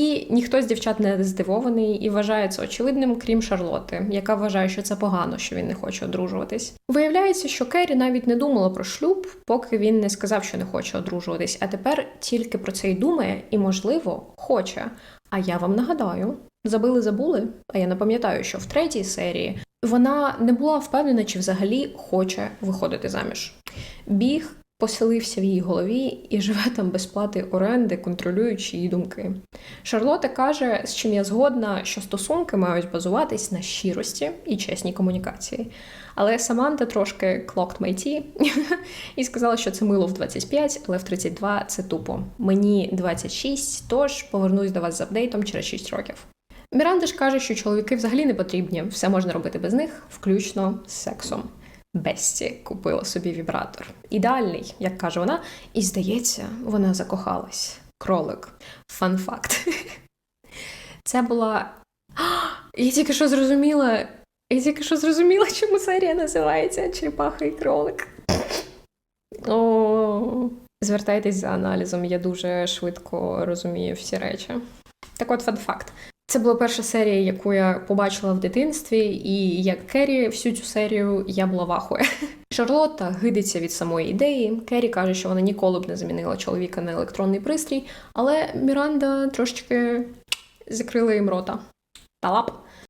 І ніхто з дівчат не здивований і вважає це очевидним, крім Шарлоти, яка вважає, що це погано, що він не хоче одружуватись. Виявляється, що Керрі навіть не думала про шлюб, поки він не сказав, що не хоче одружуватись, а тепер тільки про це й думає, і, можливо, хоче. А я вам нагадаю, забили забули. А я не пам'ятаю, що в третій серії вона не була впевнена, чи взагалі хоче виходити заміж. Біг поселився в її голові і живе там без плати оренди, контролюючи її думки. Шарлота каже, з чим я згодна, що стосунки мають базуватись на щирості і чесній комунікації. Але Саманта трошки my tea і сказала, що це мило в 25, але в 32 це тупо. Мені 26, тож повернусь до вас з апдейтом через 6 років. Міранда ж каже, що чоловіки взагалі не потрібні, все можна робити без них, включно з сексом. Бесті купила собі вібратор. Ідеальний, як каже вона, і здається, вона закохалась. Кролик. Фан факт. Це була. Я тільки що зрозуміла. Я тільки що зрозуміла, чому серія називається Черепаха і кролик. Звертайтесь за аналізом, я дуже швидко розумію всі речі. Так от, фан факт. Це була перша серія, яку я побачила в дитинстві, і як Керрі всю цю серію я була вахує. Шарлотта гидиться від самої ідеї. Керрі каже, що вона ніколи б не замінила чоловіка на електронний пристрій, але Міранда трошечки закрила їм рота. Талап.